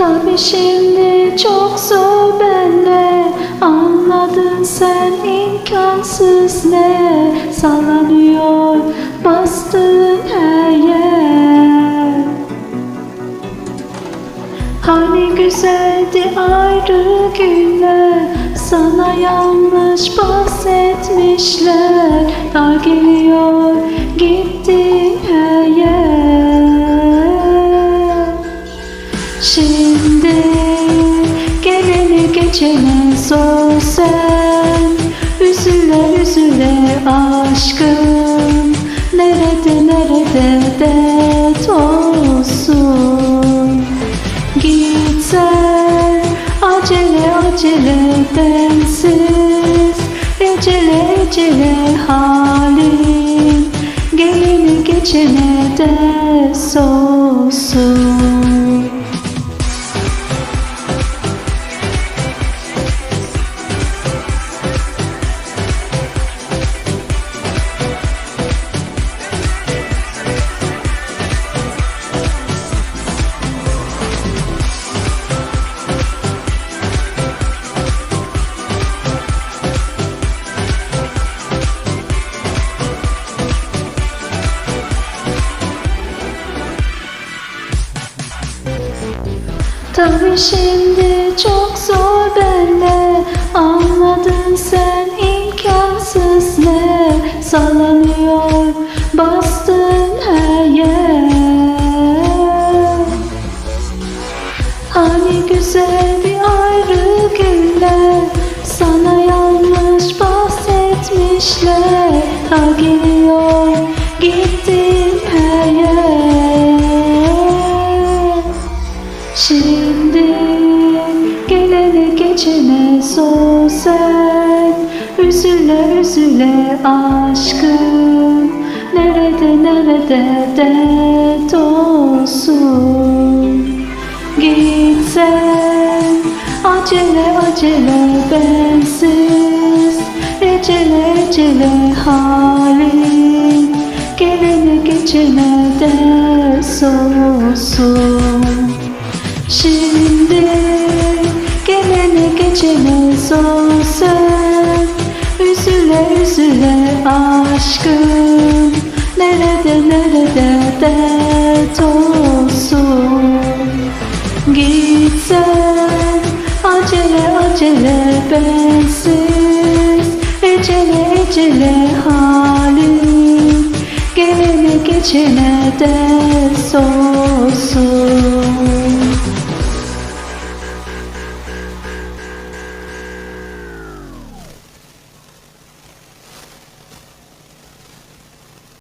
Tabii şimdi çok zor Hani güzeldi ayrı günler Sana yanlış bahsetmişler. Dar geliyor gittiğin her yer Şimdi geleni geçene sor sen. Üzüle üzüle aşkım. Nerede nerede dert acele bensiz Ecele ecele halim. Geleni geçene ders olsun Tabii şimdi çok zor benle Anladın sen imkansız ne? Sallanıyor bastığın her yer. Hani güzel bir ayrı günler Sana yanlış bahsetmişler. Ta geliyor gittiğin her yer. Şimdi gelene geçene sor sen. Üzüle üzüle aşkım. Nerede nerede dert olsun? Git sen acele acele bensiz. Ecele ecele halim Gelene geçene ders olsun Şimdi gelene geçene sor sen Üzüle üzüle aşkım. Nerede nerede dert olsun? Git sen acele acele bensiz. Ecele ecele halim. Gelene geçene olsun